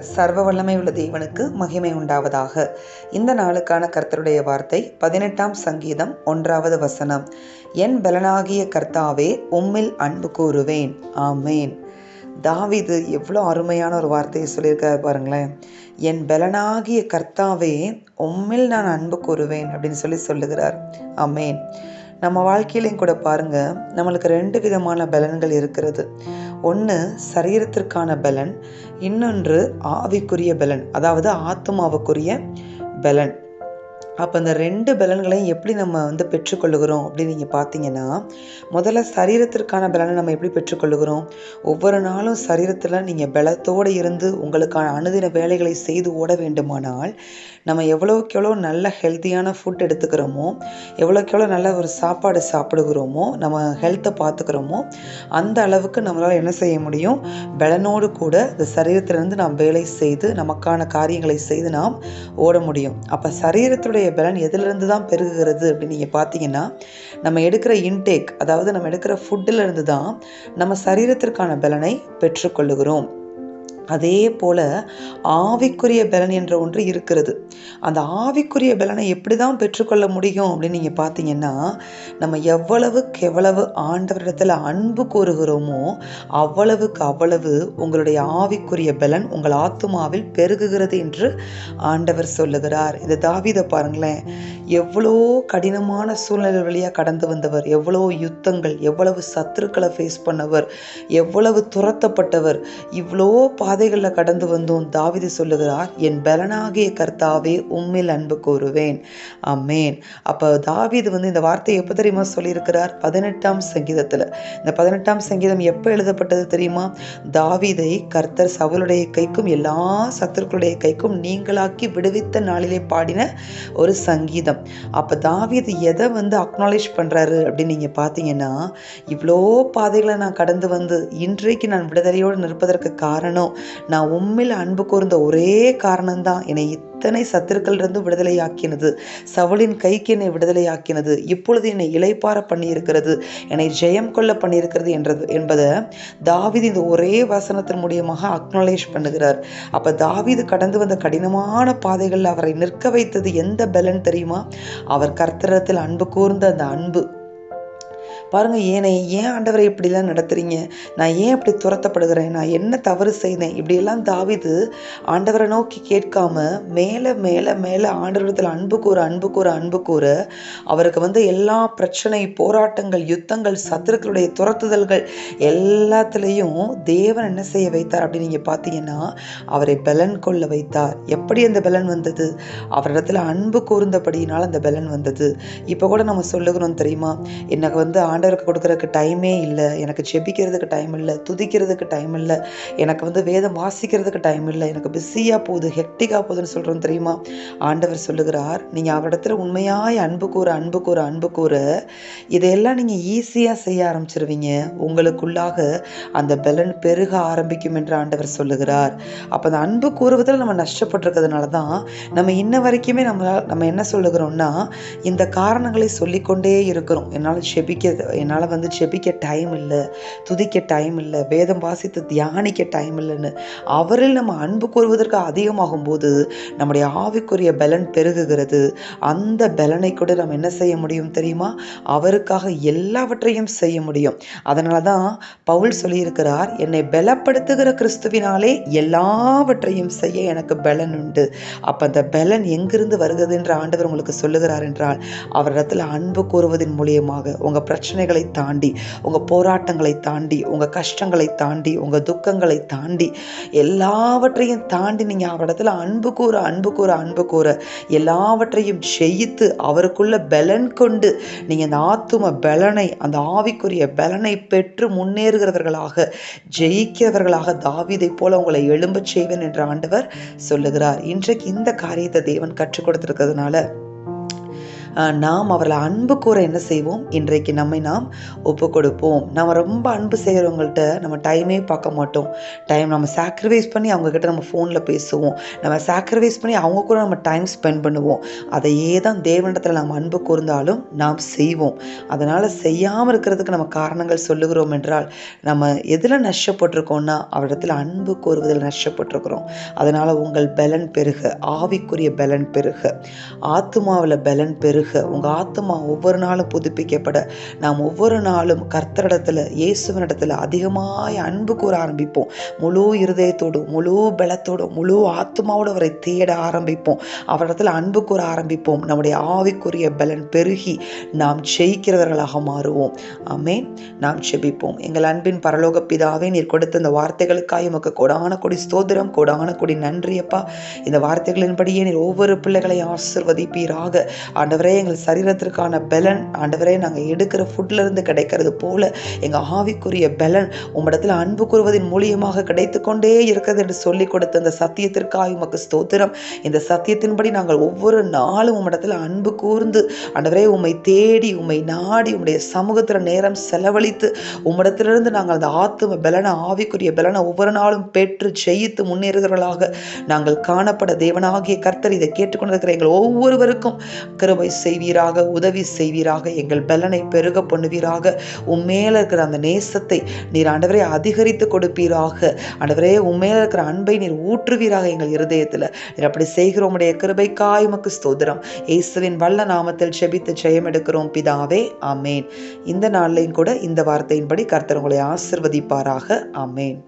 சர்வ வல்லமை உள்ள தேவனுக்கு மகிமை உண்டாவதாக. இந்த நாளுக்கான கர்த்தருடைய வார்த்தை பதினெட்டாம் சங்கீதம் ஒன்றாவது வசனம். என் பலனாகிய கர்த்தாவே உம்மில் அன்பு கூறுவேன். ஆமேன். தாவிது எவ்வளோ அருமையான ஒரு வார்த்தையை சொல்லியிருக்காரு பாருங்களேன். என் பலனாகிய கர்த்தாவே உம்மில் நான் அன்பு கூறுவேன் அப்படின்னு சொல்லி சொல்லுகிறார். ஆமேன். நம்ம வாழ்க்கையிலையும் கூட பாருங்க நம்மளுக்கு ரெண்டு விதமான பலன்கள் இருக்கிறது. ஒன்று சரீரத்திற்கான பலன் இன்னொன்று ஆவிக்குரிய பலன் அதாவது ஆத்மாவுக்குரிய பலன். அப்போ இந்த ரெண்டு பலன்களையும் எப்படி நம்ம வந்து பெற்றுக்கொள்ளுகிறோம் அப்படின்னு நீங்கள் பார்த்தீங்கன்னா முதல்ல சரீரத்திற்கான பலனை நம்ம எப்படி பெற்றுக்கொள்ளுகிறோம்? ஒவ்வொரு நாளும் சரீரத்தில் நீங்கள் பலத்தோடு இருந்து உங்களுக்கான அனுதின வேலைகளை செய்து ஓட வேண்டுமானால் நம்ம எவ்வளோக்கு எவ்வளோ நல்ல ஹெல்த்தியான ஃபுட் எடுத்துக்கிறோமோ எவ்வளோக்கு எவ்வளோ நல்ல ஒரு சாப்பாடு சாப்பிடுகிறோமோ நம்ம ஹெல்த்தை பார்த்துக்கிறோமோ அந்த அளவுக்கு நம்மளால் என்ன செய்ய முடியும்? பலனோடு கூட இந்த சரீரத்திலிருந்து நாம் வேலை செய்து நமக்கான காரியங்களை செய்து நாம் ஓட முடியும். அப்போ சரீரத்துடைய பலன் எதிலிருந்து தான் பெருகுகிறது அப்படின்னு நீங்கள் பார்த்தீங்கன்னா நம்ம எடுக்கிற இன்டேக் அதாவது நம்ம எடுக்கிற ஃபுட்டில் இருந்து தான் நம்ம சரீரத்திற்கான பலனை பெற்றுக்கொள்ளுகிறோம். அதே போல் ஆவிக்குரிய பலன் என்ற ஒன்று இருக்கிறது. அந்த ஆவிக்குரிய பலனை எப்படி தான் பெற்றுக்கொள்ள முடியும் அப்படின்னு நீங்கள் பார்த்தீங்கன்னா நம்ம எவ்வளவுக்கு எவ்வளவு ஆண்டவரிடத்தில் அன்பு கூறுகிறோமோ அவ்வளவுக்கு அவ்வளவு உங்களுடைய ஆவிக்குரிய பலன் உங்கள் ஆத்துமாவில் பெருகுகிறது என்று ஆண்டவர் சொல்லுகிறார். இந்த தாவிதை பாருங்களேன். எவ்வளோ கடினமான சூழ்நிலை வழியாக கடந்து வந்தவர் எவ்வளோ யுத்தங்கள் எவ்வளவு சத்துருக்களை ஃபேஸ் பண்ணவர் எவ்வளவு துரத்தப்பட்டவர் இவ்வளோ பாதைகளில் கடந்து வந்தோம். தாவிது சொல்லுகிறார் என் பலனாகிய கர்த்தாவே உம்மில் அன்பு கூறுவேன் அம்மேன் அப்போ தாவிது வந்து இந்த வார்த்தையை எப்போ தெரியுமா சொல்லியிருக்கிறார்? பதினெட்டாம் சங்கீதத்தில். இந்த பதினெட்டாம் சங்கீதம் எப்போ எழுதப்பட்டது தெரியுமா? தாவிதை கர்த்தர் சவுளுடைய கைக்கும் எல்லா சத்துருக்களுடைய கைக்கும் நீங்களாக்கி விடுவித்த நாளிலே பாடின ஒரு சங்கீதம். அப்போ தாவிது எதை வந்து அக்னாலேஜ் பண்ணுறாரு அப்படின்னு நீங்கள் பார்த்தீங்கன்னா இவ்வளோ பாதைகளை நான் கடந்து வந்து இன்றைக்கு நான் விடுதலையோடு நிற்பதற்கு காரணம் நான் உண்மையில் அன்பு கூர்ந்த ஒரே காரணம்தான். என்னை இத்தனை சத்துருக்களிலிருந்து விடுதலையாக்கினது. சவளின் கைக்கு என்னை விடுதலையாக்கினது. இப்பொழுது என்னை இலைப்பார பண்ணியிருக்கிறது. என்னை ஜெயம் கொள்ள பண்ணியிருக்கிறது என்றது என்பதை தாவிது இந்த ஒரே வசனத்தின் மூலியமாக அக்னாலேஜ் பண்ணுகிறார். அப்போ தாவிது கடந்து வந்த கடினமான பாதைகளில் அவரை நிற்க வைத்தது எந்த பலன் தெரியுமா? அவர் கர்த்தரத்தில் அன்பு கூர்ந்த அந்த அன்பு. பாருங்கள் ஏனை ஏன் ஆண்டவரை இப்படிலாம் நடத்துகிறீங்க நான் ஏன் இப்படி துரத்தப்படுகிறேன்? நான் என்ன தவறு செய்தேன்? இப்படியெல்லாம் தாவிது ஆண்டவரை நோக்கி கேட்காம மேலே மேலே மேலே ஆண்டவரத்தில் அன்பு கூற அன்பு கூற அன்பு கூற அவருக்கு வந்து எல்லா பிரச்சனை போராட்டங்கள் யுத்தங்கள் சத்துருக்களுடைய துரத்துதல்கள் எல்லாத்துலேயும் தேவன் என்ன செய்ய வைத்தார் அப்படின்னு நீங்கள் பார்த்தீங்கன்னா அவரை பலன் கொள்ள வைத்தார். எப்படி அந்த பலன் வந்தது? அவரிடத்துல அன்பு கூர்ந்தபடியினால் அந்த பலன் வந்தது. இப்போ கூட நம்ம சொல்லுகிறோம் தெரியுமா? எனக்கு வந்து ஆண்டவருக்கு கொடுக்குறதுக்கு டைமே இல்லை. எனக்கு ஜெபிக்கிறதுக்கு டைம் இல்லை. துதிக்கிறதுக்கு டைம் இல்லை. எனக்கு வந்து வேதம் வாசிக்கிறதுக்கு டைம் இல்லை. எனக்கு பிஸியாக போகுது ஹெக்டிக்காக போகுதுன்னு சொல்கிறோம் தெரியுமா? ஆண்டவர் சொல்லுகிறார் நீங்கள் அவரிடத்துல உண்மையாய் அன்பு கூற அன்பு கூற அன்பு கூற இதையெல்லாம் நீங்கள் ஈஸியாக செய்ய ஆரம்பிச்சிருவீங்க. உங்களுக்குள்ளாக அந்த பலன் பெருக ஆரம்பிக்கும் என்று ஆண்டவர் சொல்லுகிறார். அப்போ அந்த அன்பு கூறுவதில் நம்ம நஷ்டப்பட்டிருக்கிறதுனால தான் நம்ம இன்ன வரைக்குமே நம்ம நம்ம என்ன சொல்லுகிறோம்னா இந்த காரணங்களை சொல்லிக்கொண்டே இருக்கிறோம். என்னால் ஜெபிக்க என்னால் வந்து ஜெபிக்க டைம் இல்லை துதிக்க டைம் இல்லை வேதம் வாசித்து தியானிக்க டைம் இல்லைன்னு அவரில் நம்ம அன்பு கூறுவதற்கு அதிகமாகும் போது நம்முடைய ஆவிக்குரிய பலன் பெருகுகிறது. அந்த பலனை கூட நம்ம என்ன செய்ய முடியும் தெரியுமா? அவருக்காக எல்லாவற்றையும் செய்ய முடியும். அதனால தான் பவுல் சொல்லியிருக்கிறார் என்னை பலப்படுத்துகிற கிறிஸ்துவினாலே எல்லாவற்றையும் செய்ய எனக்கு பலன் உண்டு. அப்போ அந்த பலன் எங்கிருந்து வருகிறது என்று ஆண்டவர் உங்களுக்கு சொல்லுகிறார் என்றால் அவரிடத்தில் அன்பு கூறுவதன் மூலியமாக. உங்கள் பிரச்சனை பிரச்சனைகளை தாண்டி உங்கள் போராட்டங்களை தாண்டி உங்கள் கஷ்டங்களை தாண்டி உங்கள் துக்கங்களை தாண்டி எல்லாவற்றையும் தாண்டி நீங்கள் அவரிடத்துல அன்பு கூற அன்பு கூற அன்பு கூற எல்லாவற்றையும் ஜெயித்து அவருக்குள்ள பலன் கொண்டு நீங்கள் அந்த ஆத்தும பலனை அந்த ஆவிக்குரிய பலனை பெற்று முன்னேறுகிறவர்களாக ஜெயிக்கிறவர்களாக தாவிதை போல உங்களை எழும்பச் செய்வேன் என்ற ஆண்டவர் சொல்லுகிறார். இன்றைக்கு இந்த காரியத்தை தேவன் கற்றுக் கொடுத்துருக்கிறதுனால நாம் அவர்களை அன்பு கூற என்ன செய்வோம்? இன்றைக்கு நம்மை நாம் ஒப்பு கொடுப்போம் நம்ம ரொம்ப அன்பு செய்கிறவங்கள்ட்ட நம்ம டைமே பார்க்க மாட்டோம். டைம் நம்ம சாக்ரிஃபைஸ் பண்ணி அவங்கக்கிட்ட நம்ம ஃபோனில் பேசுவோம். நம்ம சாக்ரிஃபைஸ் பண்ணி அவங்க கூட நம்ம டைம் ஸ்பெண்ட் பண்ணுவோம். அதையே தான் தேவனிடத்தில் நாம் அன்பு கூர்ந்தாலும் நாம் செய்வோம். அதனால் செய்யாமல் இருக்கிறதுக்கு நம்ம காரணங்கள் சொல்லுகிறோம் என்றால் நம்ம எதில் நஷ்டப்பட்டிருக்கோம்னா அவரிடத்தில் அன்பு கூறுவதில் நஷ்டப்பட்டிருக்கிறோம். அதனால் உங்கள் பலன் பெருக. ஆவிக்குரிய பலன் பெருக. ஆத்மாவில் பலன் பெருக. உங்கள் ஆத்மா ஒவ்வொரு நாளும் புதுப்பிக்கப்பட. நாம் ஒவ்வொரு நாளும் கர்த்தரிடத்தில் இயேசுவனிடத்தில் அதிகமாய் அன்பு கூற ஆரம்பிப்போம். முழு இருதயத்தோடும் முழு பலத்தோடும் முழு ஆத்மாவோடு அவரை தேட ஆரம்பிப்போம். அவரிடத்தில் அன்பு கூற ஆரம்பிப்போம். நம்முடைய ஆவிக்குரிய பலன் பெருகி நாம் ஜெயிக்கிறவர்களாக மாறுவோம். ஆமே நாம் செபிப்போம் எங்கள் அன்பின் பரலோக பிதாவே நீர் கொடுத்த இந்த வார்த்தைகளுக்காக உமக்கு கொடான கொடி ஸ்தோதிரம் கொடான கொடி நன்றியப்பா. இந்த வார்த்தைகளின்படியே நீர் ஒவ்வொரு பிள்ளைகளை ஆசிர்வதிப்பீராக. ஆண்டவரே எங்கள் சரீரத்திற்கான பலன் ஆண்டவரே நாங்கள் எடுக்கிற ஃபுட்லேருந்து கிடைக்கிறது போல எங்கள் ஆவிக்குரிய பலன் உம்மிடத்தில் அன்பு கூறுவதன் மூலியமாக கிடைத்து கொண்டே இருக்கிறது என்று சொல்லி கொடுத்த இந்த சத்தியத்திற்காக உமக்கு ஸ்தோத்திரம். இந்த சத்தியத்தின்படி நாங்கள் ஒவ்வொரு நாளும் உம்மிடத்தில் அன்பு கூர்ந்து ஆண்டவரே உம்மை தேடி உம்மை நாடி உம்முடைய சமூகத்தில் நேரம் செலவழித்து உம்மிடத்திலிருந்து நாங்கள் அந்த ஆத்தும பலனை ஆவிக்குரிய பலனை ஒவ்வொரு நாளும் பெற்று ஜெயித்து முன்னேறுகிறவர்களாக நாங்கள் காணப்பட தேவனாகிய கர்த்தர் இதை கேட்டுக்கொண்டிருக்கிற எங்கள் ஒவ்வொருவருக்கும் கிருபை செய்வீராக உதவி செய்வீராக எங்கள் பலனை பெருக பண்ணுவீராக. உண்மையில இருக்கிற அந்த நேசத்தை நீர் ஆண்டவரே அதிகரித்து கொடுப்பீராக. ஆண்டவரே உண்மையில இருக்கிற அன்பை நீர் ஊற்றுவீராக எங்கள் இருதயத்தில். நீர் அப்படி செய்கிற கிருபை கிருபைக்காய் உமக்கு இயேசுவின் வல்ல நாமத்தில் செபித்து ஜெயம் எடுக்கிறோம். பிதாவே ஆமேன். இந்த நாள்லையும் கூட இந்த வார்த்தையின்படி கர்த்தர் உங்களை ஆசிர்வதிப்பாராக. ஆமேன்.